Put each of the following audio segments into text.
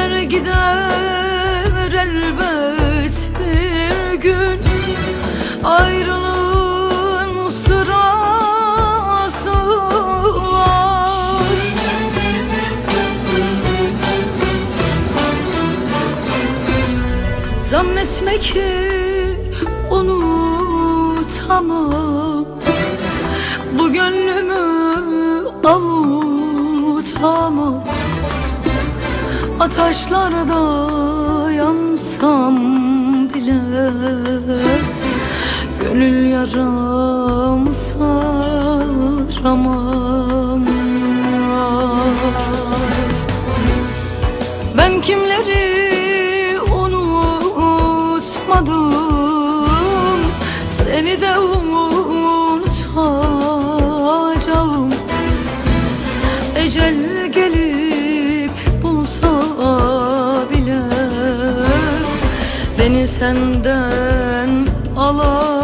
Geçer gider elbet bir gün. Ayrılığın sırası var. Zannetme ki unutamam. Bu gönlümü avutamam Ataşlarda yansam bile Gönül yaram saramam Ben kimleri unutmadım Seni de unutacağım. Ecel Beni senden alacağım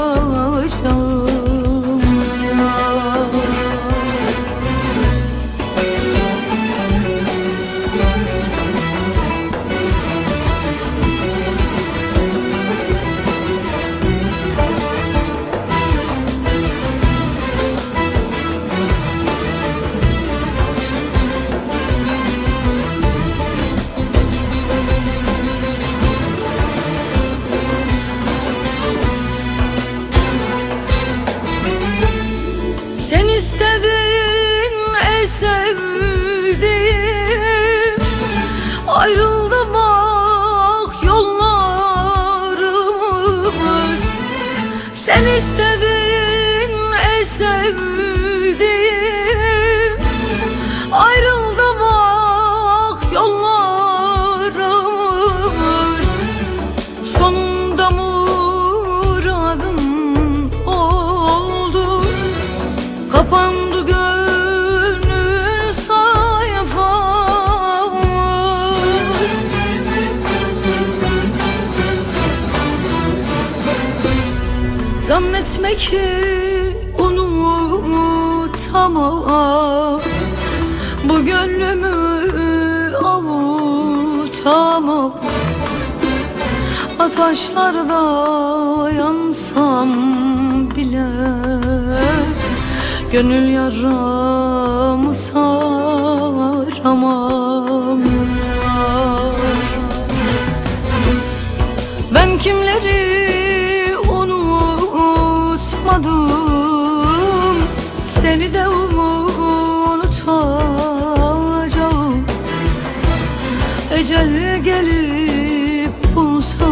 Sen istedin ey sevdiğim. Ayrıldı bak yollarımız. Sonunda muradın oldu. Kapandı Zannetme ki unutamam Bu gönlümü avutamam Ataşlarda yansam bile Gönül yaramı saramam. Ben kimleri unutmadım Seni de unutacağım. Ecel gelip bulsa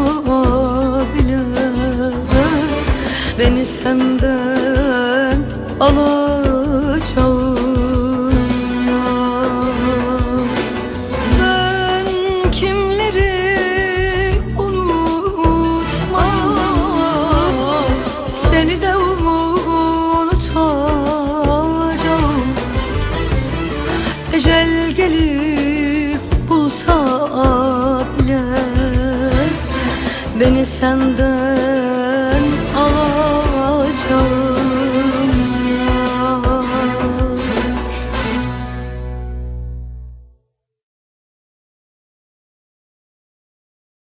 bile Beni senden alacağım bulsa bile Beni senden